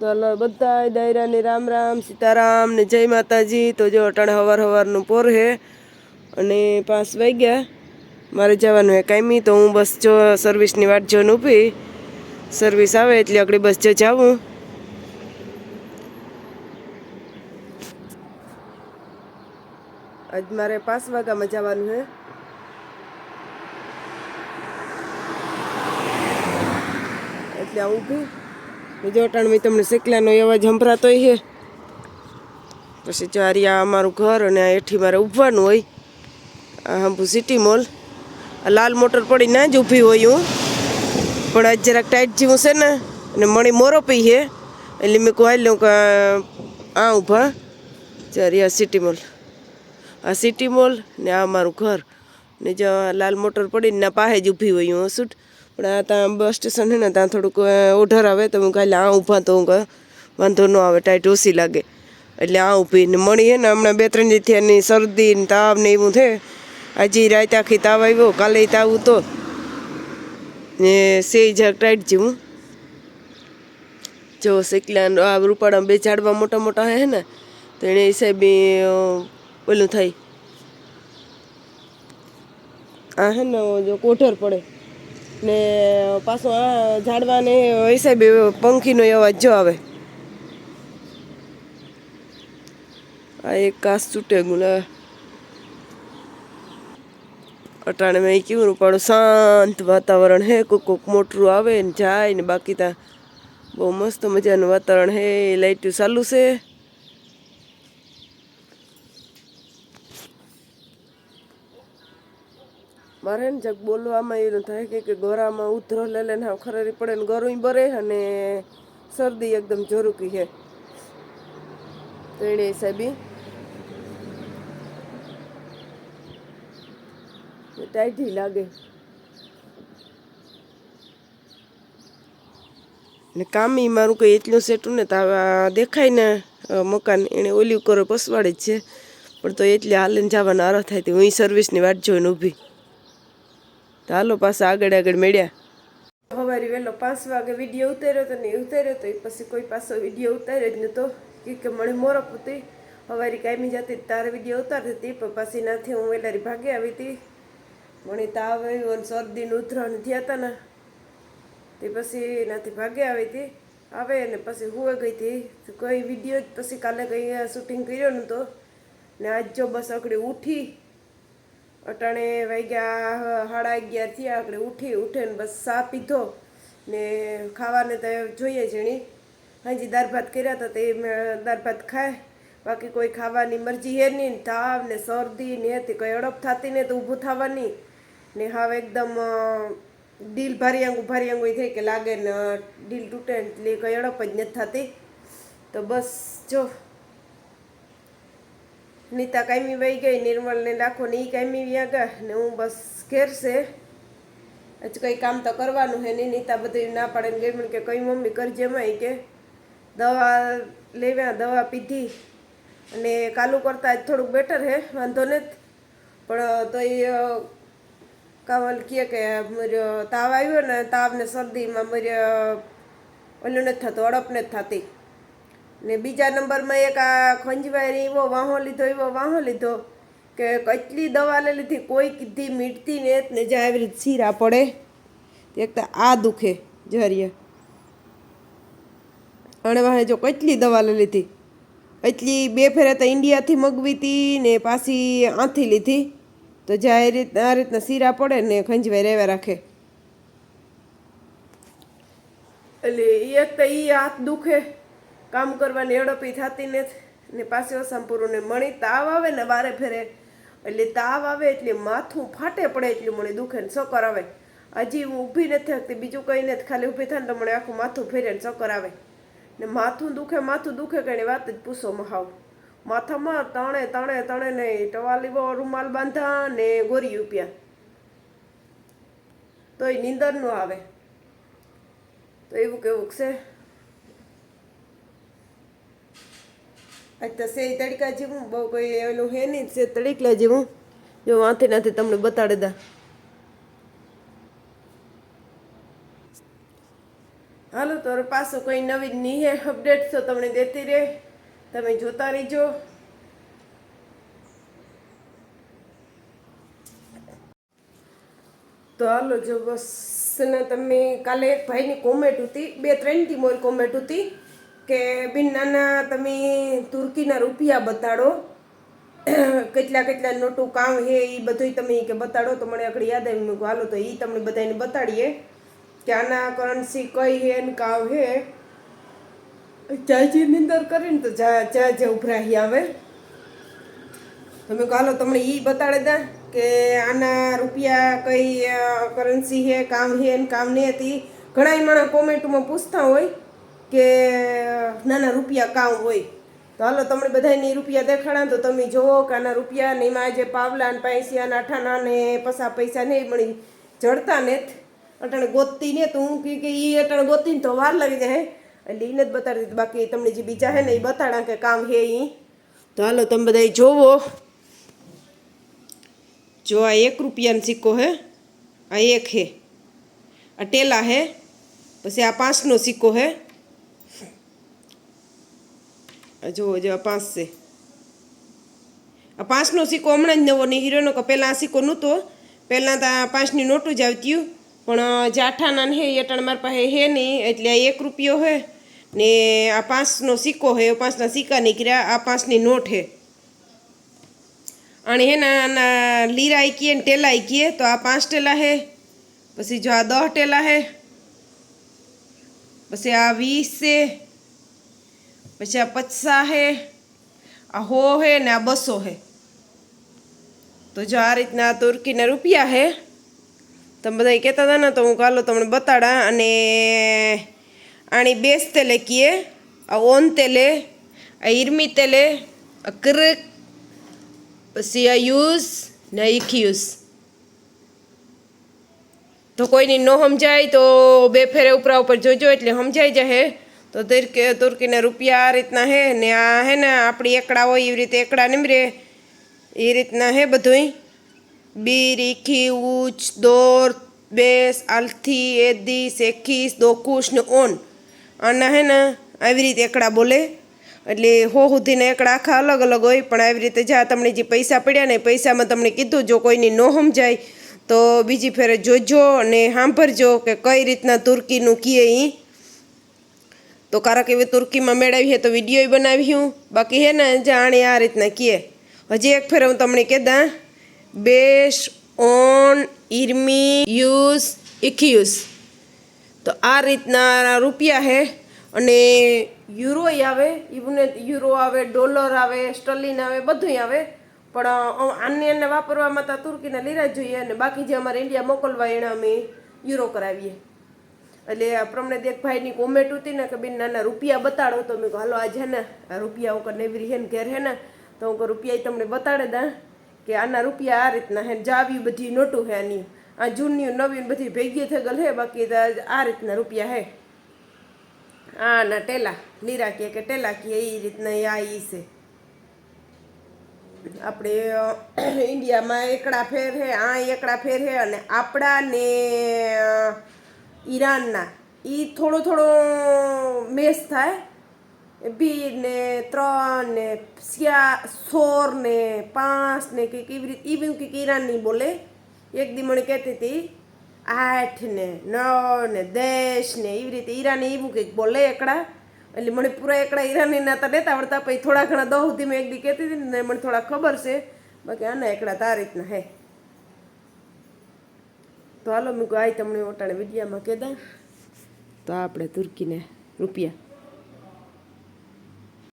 તો હલો બધા દાયરાની રામ રામ, સીતારામ ને જય માતાજી. તો જો અટાણે હવાર હવારનું પોર હે અને પાંચ વાગ્યા. મારે જવાનું હે કાયમી, તો હું બસ જો સર્વિસની વાટ જોઈને ઊભી. સર્વિસ આવે એટલે આગળ બસ જો જાવું. આજ મારે પાંચ વાગ્યામાં જવાનું હે. એટલે ઊભી. બીજો અટાણ મેં તમને શેકલાનો અવાજ સંભળાતો છે. પછી ચારી આ અમારું ઘર અને આ એઠી મારે ઊભવાનું હોય. આ હંભુ સિટી મોલ આ લાલ મોટર પડી ના જ ઊભી હોય હું. પણ આજ જરાક ટાઈટ જેવું છે ને, અને મણી મોરો પી છે. એટલે મેં કહી લઉં કે, આ ઊભા. ચારી આ સિટી મોલ આ સિટી મોલ ને આ મારું ઘર. ને જો લાલ મોટર પડીને ના પાસે જ ઊભી હોય હું શું પણ આ ત્યાં બસ સ્ટેશન છે ને, ત્યાં થોડુંક ઓઢર આવે તો હું કાલે આ ઊભા તો હું વાંધો ન આવે ટાઈટ ઓછી લાગે. એટલે આ ઊભીને મળીએ ને, હમણાં બે ત્રણ દિવસથી એની શરદી ને તાવ ને એવું છે. આજે રાત આખી તાવ આવ્યો, કાલે તાવ તો ને સેજ ટાઈટ જેવું જો શેકલા આ રૂપાળા બે ઝાડવા મોટા મોટા હે ને, તો એને હિસાબે ઓલું થાય. આ હે ને, જો કોઠર પડે. ને પાછો આ ઝાડવાને હિસાબે પંખીનો અવાજ જો આવે. આ એક કાસ છૂટે ગુલા અટાણે મેં કેવું પાડું શાંત વાતાવરણ હે, કોક કોક મોટરું આવે ને જાય ને બાકી ત્યાં બહુ મસ્ત મજાનું વાતાવરણ હે લાઇટું ચાલુ છે. મારે ને જગ બોલવામાં એવું થાય કે ગોરામાં ઉધરો લે લે ને હાવ ખરેરી પડે ને ગરું બરે અને શરદી એકદમ જોરુકી છે તો એને હિસાબે ટાઈટી લાગે. ને કામી મારું કંઈ એટલું સેટું ને તો દેખાય ને મકાન એને ઓલી કરો, પસવાડે જ છે. પણ તો એટલે હાલે ને જવાનો આરો થાય તે હું સર્વિસની વાટ જોઈને ઊભી. તો હાલો પાછા આગળ આગળ મળ્યા. સવારે વહેલો પાંચ વાગે વીડિયો ઉતાર્યો તો ને ઉતાર્યો તો એ પછી કોઈ પાછો વીડિયો ઉતાર્યો જ નતો કે મને મોરો પૂતી સવારે કાયમી જતી તારે વીડિયો ઉતારતી હતી, પણ પછી નાથી હું વેલારી ભાગે આવી હતી. મને તાવ આવ્યો અને શરદી ઉતરણ થયા હતા ને. તે પછી નાથી ભાગે આવી હતી. આવે ને પછી હુએ ગઈ હતી. કોઈ વીડિયો પછી કાલે કંઈ શૂટિંગ કર્યો નહોતો. ને આજ જો બસ અકડી ઉઠી અટાણે વાગ્યા સાડા અગિયાર થયા. આપણે ઉઠી, ઉઠીને બસ સા પીધો ને ખાવાને તો જોઈએ જણી હાજી દાળ ભાત કર્યા હતા તે દાળ ભાત ખાય. બાકી કોઈ ખાવાની મરજી હે નહીં. તાવ ને શરદી ને હતી કોઈ અડપ થતી ને તો ઊભું થવાની. ને હવે એકદમ ડીલ ભારી આંગું ભારી આંગું થઈ કે લાગે ને ડીલ તૂટે એટલે કોઈ અડપ જ નથી થતી. તો બસ જો નીતા કાયમી વહી ગઈ, નિર્મલને રાખો ને એ કાયમી વ્યા ગયા ને હું બસ ઘેર છે. હજી કંઈ કામ તો કરવાનું હે નહીં, નીતા બધી ના પાડે ને ગઈ કે કઈ મમ્મી કરજે એમાં કે. દવા લેવ્યા દવા પીધી. અને કાલું કરતાં જ થોડુંક બેટર હે, વાંધો નથી. પણ તો એ કાવલ કહે કે તાવ આવ્યો ને તાવ ને શરદીમાં મારે ઓલું નથી થતું, અડપ નથી થતી. ને બીજા નંબરમાં એક આ ખંજવાયરી એવો વાહો લીધો, એવો વાહો લીધો કે કેટલી દવા લઈ લીધી, કોઈ કીધી મીટતી ને ને જ્યાં આવી રીતે શીરા પડે. એક તો આ દુખે જરીએ. અને વાહે જો કેટલી દવા લઈ લીધી. એટલી બે ફેરે તો ઇન્ડિયાથી મગવી હતી ને પાછી આથી લીધી. તો જ્યાં રીત આ રીતના શીરા પડે ને ખંજવાઈ રહેવા રાખે. એટલે એક તો એ હાથ દુખે. કામ કરવાની એડપી થતી નથી. ને પાછી ને મણી તાવ આવે ને વારે ફેરે. એટલે તાવ આવે એટલે માથું ફાટે પડે એટલું મણી દુખે ને ચક્કર આવે. હજી હું ઊભી નથી થતી બીજું કંઈ નથી. ખાલી ઊભી થાય ને તો મને આખું માથું ફેરે ને ચક્કર આવે. ને માથું દુખે માથું દુખે કઈ વાત જ પૂછો મહાવ. માથામાં તણે તણે તણે નહીં ટવાલીવો રૂમાલ બાંધા ને ગોરી ઉપ્યા. તોય નીંદર ન આવે. તો એવું કેવું છે. આજ તો સે તડકા જેવું, બહુ કોઈ એલું હે નહીં સે તડકલા જેવું. જો વાંથે નાથી તમને બતાડી દા. હાલો, તો પાછું કોઈ નવી નિહે અપડેટ તો તમને દેતી રહે. તમે જોતા રહીજો. તો હાલો, જો બસ, ને તમે કાલે એક ભાઈની કોમેન્ટ હતી બે ત્રણથી મોર કોમેન્ટ હતી કે બિન નાના તમે તુર્કીના રૂપિયા બતાડો. કેટલા કેટલા નોટું કામ હે એ બધું તમે કે બતાડો તો મને આગળ યાદ આવી મૂકું. હાલો તો એ તમને બધાને બતાડીએ કે આના કરન્સી કઈ હે ને કામ હે ચાજીની અંદર કરીને તો જા ચા જે ઉભરાહી આવે. તમે કહો, હાલો તમને એ બતાડે દા કે આના રૂપિયા કઈ કરન્સી હે કામ હે ને કામ નહીં હતી. ઘણા માણસ કોમેન્ટમાં પૂછતા હોય કે નાના રૂપિયા કામ હોય. તો હાલો તમને બધાની રૂપિયા દેખાડા તો તમે જોવો કે આના રૂપિયા ને એમાં જે પાવલા ને પૈસા અઠાના ને પસા પૈસા નહીં મળી. જડતા ને અટાણે ગોતતી ને તો હું કે એ અટાણે ગોતી ને તો વાર લાગી જાય એટલે એને જ બતાડી દીધું. બાકી તમને જે બીજા હે ને એ બતાડા કે કામ હે એ તો હાલો તમે બધા જોવો. જો આ એક રૂપિયાનો સિક્કો હે, આ એક હે. આ ટેલા હે, પછી આ પાંચનો સિક્કો હે. જુઓ જો આ પાંચ છે. આ પાંચનો સિક્કો હમણાં જ નવો નહીં હીરોનો કે પહેલાં આ સિક્કો નહોતો. પહેલાં તો આ પાંચની નોટું જ આવતી પણ જે આઠાના હે એટણ મારી પાસે હે નહીં, એટલે આ એક રૂપિયો હે. ને આ પાંચનો સિક્કો હે પાંચના સિક્કા નીકળ્યા, આ પાંચની નોટ હે. અને એના આના લીરા કીએ ને ટેલા કીએ, તો આ પાંચ ટેલા હે. પછી જો આ દહ ટેલા હે. પછી આ વીસ છે. પછી આ પચસા હે, આ હો હે ને આ બસો હે. તો જો આ રીતના તુર્કીના રૂપિયા હે, તમે બધા કહેતા હતા ને, તો હું કાલો તમને બતાડા અને આણી બેસ તેલે કીએ, આ ઓન તેલે, આ ઇરમી તેલે, આ ક્રક, પછી આ યુઝ ને ઇખિયુસ તો કોઈની ન સમજાય તો બે ફેરે ઉપરા ઉપર જોજો એટલે સમજાઈ જાય તો તુર્કી તુર્કીના રૂપિયા આ રીતના હે ને આ હે ને આપણી એકડા હોય એવી રીતે એકડા નીમરે. એ રીતના હે બધુંય. બીર ઈખી ઉચ દોર, બેસ, આલથી, એદી, શેખીસ, દોકુશ ને ઓન. અને હે ને આવી રીતે એકડા બોલે. એટલે હો સુધીને એકડા આખા અલગ અલગ હોય, પણ આવી રીતે જા તમને જે પૈસા પડ્યા ને પૈસામાં તમને કીધું, જો કોઈની ન સમજાય, તો બીજી ફેરે જોજો અને સાંભળજો કે કઈ રીતના તુર્કીનું કીએ એ તો કારક એવી તુર્કીમાં મેળવી હે તો વીડિયો હું. બાકી હે ને જાણે આ રીતના કીએ. હજી એક ફેર હું તમને કહેતા બેશ ઓન ઇરમી યુઝ ઇક્યુઝ તો આ રીતના રૂપિયા હે અને યુરો આવે ઇવને યુરો આવે, ડોલર આવે, સ્ટર્લિન આવે બધું આવે. પણ આને એને વાપરવામાં તો તુર્કીના લીરા જોઈએ અને બાકી જે અમારે ઇન્ડિયા મોકલવા એને અમે યુરો કરાવીએ. એટલે પ્રમણે પ્રમાણે એક ભાઈની કોમેન્ટ હતી ને કે, બેન, નાના રૂપિયા બતાડો તો. મેં હાલો, આજે ને રૂપિયા હું નેવી હે ને ઘેર હે ને, તો હું રૂપિયા તમને બતાડે દા, કે આના રૂપિયા આ રીતના હે જાવી બધી નોટું હે આની, આ જૂની નવી બધી ભેગી થઈ ગયેલ હે, બાકી આ રીતના રૂપિયા હે. આ ના ટેલા, લીરા કહે કે, ટેલા કે એ રીતના આ ઈ છે. આપણે ઇન્ડિયામાં એકડા ફેર હે, આ એકડા ફેર હે, અને આપણા ને ઈરાનના. એ થોડો થોડો મેસ થાય. બી ને ત્રણ ને સ્યા સોર ને પાંચ ને કંઈક એવી રીતે એવી કંઈક ઈરાનની બોલે. એક દી મને કહેતી હતી, આઠ ને નવ ને દસ ને એવી રીતે ઈરાની એવું કંઈક બોલે એકડા. એટલે મને પૂરા એકડા ઈરાની ના તો લેતા આવડતા પછી થોડા ઘણા દહ સુધી મેં એક દી કહેતી હતી ને મને થોડા ખબર છે. બાકી આના એકડા તા રીતના હે. તો હાલો મેં કહું આઈ તમને ઓટાણે વિડીયામાં કહેતા તો આપણે તુર્કીને રૂપિયા.